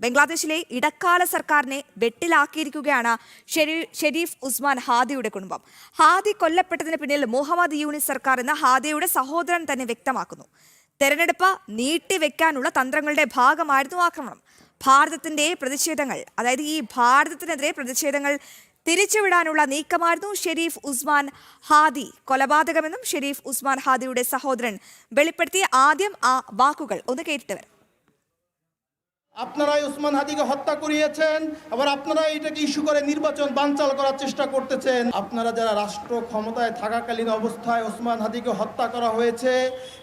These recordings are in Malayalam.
ബംഗ്ലാദേശിലെ ഇടക്കാല സർക്കാരിനെ വെട്ടിലാക്കിയിരിക്കുകയാണ് ഷെരീ- ഷെരീഫ് ഉസ്മാൻ ഹാദിയുടെ കുടുംബം. ഹാദി കൊല്ലപ്പെട്ടതിന് പിന്നിൽ മുഹമ്മദ് യൂനിസ് സർക്കാർ എന്ന ഹാദിയുടെ സഹോദരൻ തന്നെ വ്യക്തമാക്കുന്നു. തെരഞ്ഞെടുപ്പ് നീട്ടിവെക്കാനുള്ള തന്ത്രങ്ങളുടെ ഭാഗമായിരുന്നു ആക്രമണം. ഭാരതത്തിന്റെ പ്രതിഷേധങ്ങൾ അതായത് ഈ ഭാരതത്തിനെതിരെ പ്രതിഷേധങ്ങൾ തിരിച്ചുവിടാനുള്ള നീക്കമായിരുന്നു ഷെരീഫ് ഉസ്മാൻ ഹാദി. കൊലപാതകമെന്നും ഷെരീഫ് ഉസ്മാൻ ഹാദിയുടെ സഹോദരൻ വെളിപ്പെടുത്തിയ ആദ്യം ആ വാക്കുകൾ ഒന്ന് കേട്ടിട്ട് আপনারাই ওসমান হাদিকে হত্যা করিয়েছেন, আবার আপনারা এটাকে ইস্যু করে নির্বাচন বানচাল করার চেষ্টা করতেছেন। আপনারা যারা রাষ্ট্র ক্ষমতায় থাকাকালীন অবস্থায় ওসমান হাদিকে হত্যা করা হয়েছে,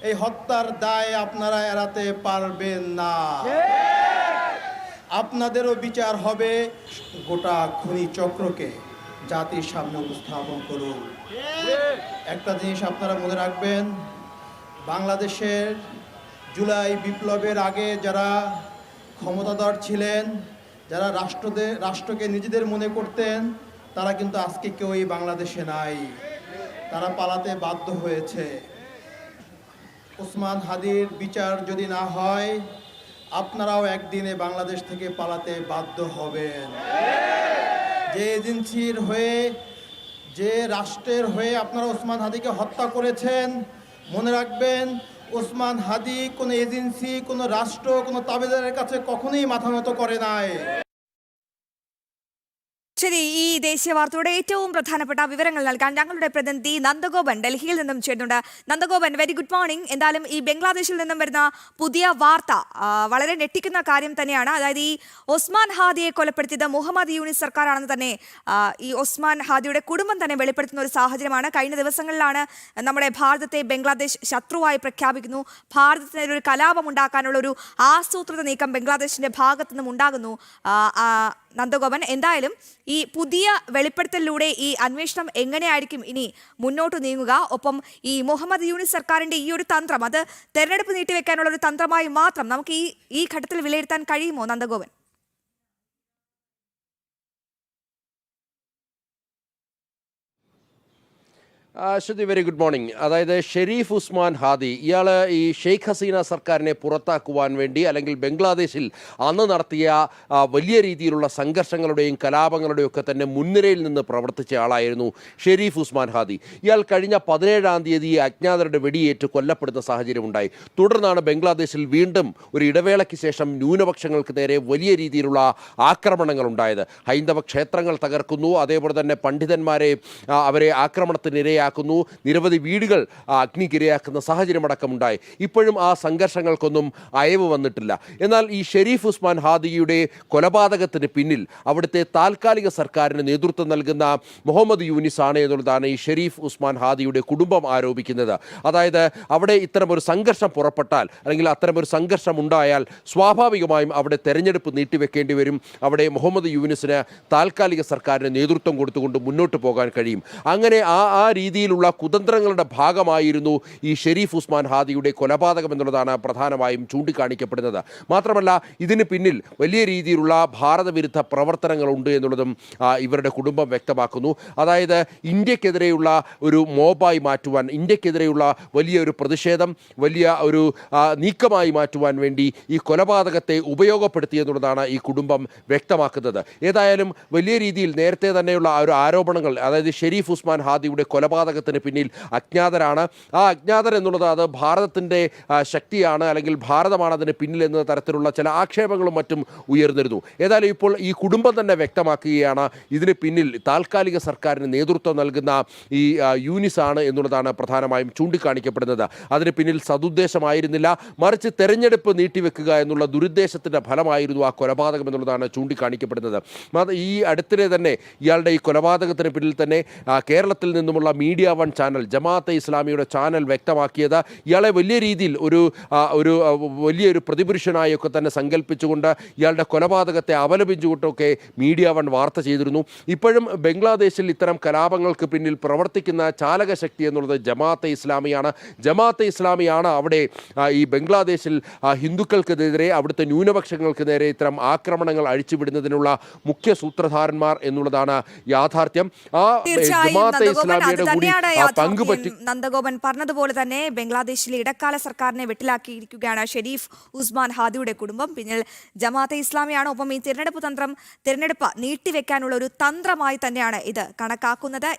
এই হত্যার দায় আপনারা এড়াতে পারবেন না। আপনাদেরও বিচার হবে গোটা খনি চক্রকে জাতির সামনে উপস্থাপন করুন। একটা জিনিস আপনারা মনে রাখবেন, বাংলাদেশের জুলাই বিপ্লবের আগে যারা ক্ষমতাধর ছিলেন, যারা রাষ্ট্রদের রাষ্ট্রকে নিজেদের মনে করতেন, তারা কিন্তু আজকে কেউই বাংলাদেশে নাই। তারা পালাতে বাধ্য হয়েছে। ওসমান হাদির বিচার যদি না হয়, আপনারাও একদিনে বাংলাদেশ থেকে পালাতে বাধ্য হবেন। যে এজেন্সির হয়ে, যে রাষ্ট্রের হয়ে আপনারা ওসমান হাদিকে হত্যা করেছেন, মনে রাখবেন ওসমান হাদি কোনো এজেন্সি কোনো রাষ্ট্র কোনো তাবেদারের কাছে কখনোই মাথা নত করে নাই। ശരി ഈ ദേശീയ വാർത്തയുടെ ഏറ്റവും പ്രധാനപ്പെട്ട വിവരങ്ങൾ നൽകാൻ ഞങ്ങളുടെ പ്രതിനിധി നന്ദഗോപൻ ഡൽഹിയിൽ നിന്നും ചേരുന്നുണ്ട്. നന്ദഗോപൻ വെരി ഗുഡ് മോർണിംഗ് എന്തായാലും ഈ ബംഗ്ലാദേശിൽ നിന്നും വരുന്ന പുതിയ വാർത്ത വളരെ ഞെട്ടിക്കുന്ന കാര്യം തന്നെയാണ്. അതായത് ഈ ഒസ്മാൻ ഹാദിയെ കൊലപ്പെടുത്തിയത് മുഹമ്മദ് യൂനിസ് സർക്കാരാണെന്ന് തന്നെ ഈ ഒസ്മാൻ ഹാദിയുടെ കുടുംബം തന്നെ വെളിപ്പെടുത്തുന്ന ഒരു സാഹചര്യമാണ്. കഴിഞ്ഞ ദിവസങ്ങളിലാണ് നമ്മുടെ ഭാരതത്തെ ബംഗ്ലാദേശ് ശത്രുവായി പ്രഖ്യാപിക്കുന്നു. ഭാരതത്തിന് ഒരു കലാപം ഉണ്ടാക്കാനുള്ള ഒരു ആസൂത്രിത നീക്കം ബംഗ്ലാദേശിന്റെ ഭാഗത്തു നിന്നും ഉണ്ടാകുന്നു നന്ദഗോപൻ എന്തായാലും ഈ പുതിയ വെളിപ്പെടുത്തലിലൂടെ ഈ അന്വേഷണം എങ്ങനെയായിരിക്കും ഇനി മുന്നോട്ട് നീങ്ങുക? ഒപ്പം ഈ മുഹമ്മദ് യൂനിസ് സർക്കാരിന്റെ ഈ ഒരു തന്ത്രം അത് തെരഞ്ഞെടുപ്പ് നീട്ടിവെക്കാനുള്ള ഒരു തന്ത്രമായി മാത്രം നമുക്ക് ഈ ഈ ഘട്ടത്തിൽ വിലയിരുത്താൻ കഴിയുമോ Nandagopan? Shruthi very good morning അതായത് ഷെരീഫ് ഉസ്മാൻ ഹാദി ഇയാൾ ഈ ഷെയ്ഖ് ഹസീന സർക്കാരിനെ പുറത്താക്കുവാൻ വേണ്ടി അല്ലെങ്കിൽ ബംഗ്ലാദേശിൽ അന്ന് നടത്തിയ വലിയ രീതിയിലുള്ള സംഘർഷങ്ങളുടെയും കലാപങ്ങളുടെയും ഒക്കെ തന്നെ മുൻനിരയിൽ നിന്ന് പ്രവർത്തിച്ച ആളായിരുന്നു ഷെരീഫ് ഉസ്മാൻ ഹാദി. ഇയാൾ കഴിഞ്ഞ പതിനേഴാം തീയതി അജ്ഞാതരുടെ വെടിയേറ്റ് കൊല്ലപ്പെടുന്ന സാഹചര്യമുണ്ടായി തുടർന്നാണ് ബംഗ്ലാദേശിൽ വീണ്ടും ഒരു ഇടവേളയ്ക്ക് ശേഷം ന്യൂനപക്ഷങ്ങൾക്ക് നേരെ വലിയ രീതിയിലുള്ള ആക്രമണങ്ങൾ ഉണ്ടായത്. ഹൈന്ദവ ക്ഷേത്രങ്ങൾ തകർക്കുന്നു. അതേപോലെ തന്നെ പണ്ഡിതന്മാരെ അവരെ അവരെ ആക്രമണത്തിനിരയാക്കുന്നു നിരവധി വീടുകൾ അഗ്നിക്കിരയാക്കുന്ന സാഹചര്യമടക്കമുണ്ടായി. ഇപ്പോഴും ആ സംഘർഷങ്ങൾക്കൊന്നും അയവ് വന്നിട്ടില്ല. എന്നാൽ ഈ ഷെരീഫ് ഉസ്മാൻ ഹാദിയുടെ കൊലപാതകത്തിന് പിന്നിൽ അവിടുത്തെ താൽക്കാലിക സർക്കാരിന് നേതൃത്വം നൽകുന്ന മുഹമ്മദ് യൂനിസ് ആണ് എന്നുള്ളതാണ് ഈ ഷെരീഫ് ഉസ്മാൻ ഹാദിയുടെ കുടുംബം ആരോപിക്കുന്നത്. അതായത് അവിടെ ഇത്തരമൊരു സംഘർഷം പുറപ്പെട്ടാൽ അല്ലെങ്കിൽ അത്തരമൊരു സംഘർഷം ഉണ്ടായാൽ സ്വാഭാവികമായും അവിടെ തെരഞ്ഞെടുപ്പ് നീട്ടിവെക്കേണ്ടി വരും. അവിടെ മുഹമ്മദ് യൂനിസിന് താൽക്കാലിക സർക്കാരിന് നേതൃത്വം കൊടുത്തുകൊണ്ട് മുന്നോട്ട് പോകാൻ കഴിയും. അങ്ങനെ ആ ആ രീതിയിലുള്ള കുതന്ത്രങ്ങളുടെ ഭാഗമായിരുന്നു ഈ ഷെരീഫ് ഉസ്മാൻ ഹാദിയുടെ കൊലപാതകം എന്നുള്ളതാണ് പ്രധാനമായും ചൂണ്ടിക്കാണിക്കപ്പെടുന്നത്. മാത്രമല്ല ഇതിന് പിന്നിൽ വലിയ രീതിയിലുള്ള ഭാരതവിരുദ്ധ പ്രവർത്തനങ്ങളുണ്ട് എന്നുള്ളതും ഇവരുടെ കുടുംബം വ്യക്തമാക്കുന്നു. അതായത് ഇന്ത്യക്കെതിരെയുള്ള ഒരു മോബായി മാറ്റുവാൻ ഇന്ത്യക്കെതിരെയുള്ള വലിയ ഒരു പ്രതിഷേധം വലിയ ഒരു നീക്കമായി മാറ്റുവാൻ വേണ്ടി ഈ കൊലപാതകത്തെ ഉപയോഗപ്പെടുത്തി എന്നുള്ളതാണ് ഈ കുടുംബം വ്യക്തമാക്കുന്നത്. ഏതായാലും വലിയ രീതിയിൽ നേരത്തെ തന്നെയുള്ള ഒരു ആരോപണങ്ങൾ അതായത് ഷെരീഫ് ഉസ്മാൻ ഹാദിയുടെ കൊലപാതകത്തിന് പിന്നിൽ അജ്ഞാതരാണ്. ആ അജ്ഞാതർ എന്നുള്ളത് അത് ഭാരതത്തിന്റെ ശക്തിയാണ് അല്ലെങ്കിൽ ഭാരതമാണ് അതിന് പിന്നിൽ എന്ന തരത്തിലുള്ള ചില ആക്ഷേപങ്ങളും മറ്റും ഉയർന്നിരുന്നു. ഏതായാലും ഇപ്പോൾ ഈ കുടുംബം തന്നെ വ്യക്തമാക്കുകയാണ്. ഇതിന് പിന്നിൽ താൽക്കാലിക സർക്കാരിന് നേതൃത്വം നൽകുന്ന ഈ യൂനിസ് ആണ് എന്നുള്ളതാണ് പ്രധാനമായും ചൂണ്ടിക്കാണിക്കപ്പെടുന്നത്. അതിന് പിന്നിൽ സതുദ്ദേശമായിരുന്നില്ല. മറിച്ച് തെരഞ്ഞെടുപ്പ് നീട്ടിവെക്കുക എന്നുള്ള ദുരുദ്ദേശത്തിന്റെ ഫലമായിരുന്നു ആ കൊലപാതകം എന്നുള്ളതാണ് ചൂണ്ടിക്കാണിക്കപ്പെടുന്നത്. ഈ അടുത്തിടെ തന്നെ ഇയാളുടെ ഈ കൊലപാതകത്തിന് പിന്നിൽ തന്നെ കേരളത്തിൽ നിന്നുമുള്ള മീഡിയ വൺ ചാനൽ ജമാഅത്തെ ഇസ്ലാമിയുടെ ചാനൽ വ്യക്തമാക്കിയത് ഇയാളെ വലിയ രീതിയിൽ ഒരു ഒരു വലിയൊരു പ്രതിപുരുഷനായൊക്കെ തന്നെ സങ്കല്പിച്ചുകൊണ്ട് ഇയാളുടെ കൊലപാതകത്തെ അപലപിച്ചുകൊണ്ടൊക്കെ മീഡിയ വൺ വാർത്ത ചെയ്തിരുന്നു. ഇപ്പോഴും ബംഗ്ലാദേശിൽ ഇത്തരം കലാപങ്ങൾക്ക് പിന്നിൽ പ്രവർത്തിക്കുന്ന ചാലകശക്തി എന്നുള്ളത് ജമാഅത്തെ ഇസ്ലാമിയാണ്. ജമാഅത്തെ ഇസ്ലാമിയാണ് അവിടെ ഈ ബംഗ്ലാദേശിൽ ഹിന്ദുക്കൾക്കെതിരെ അവിടുത്തെ ന്യൂനപക്ഷങ്ങൾക്ക് നേരെ ഇത്തരം ആക്രമണങ്ങൾ അഴിച്ചുവിടുന്നതിനുള്ള മുഖ്യ സൂത്രധാരന്മാർ എന്നുള്ളതാണ് യാഥാർത്ഥ്യം. ആ ജമാഅത്തെ ഇസ്ലാമിയുടെ കൂടി നന്ദഗോപൻ പറഞ്ഞതുപോലെ തന്നെ ബംഗ്ലാദേശിലെ ഇടക്കാല സർക്കാരിനെ വെട്ടിലാക്കിയിരിക്കുകയാണ് ഷെരീഫ് ഉസ്മാൻ ഹാദിയുടെ കുടുംബം. പിന്നിൽ ജമാഅത്തെ ഇസ്ലാമിയാണ്. ഒപ്പം ഈ തിരഞ്ഞെടുപ്പ് തന്ത്രം തിരഞ്ഞെടുപ്പ് നീട്ടിവെക്കാനുള്ള ഒരു തന്ത്രമായി തന്നെയാണ് ഇത് കണക്കാക്കുന്നത്.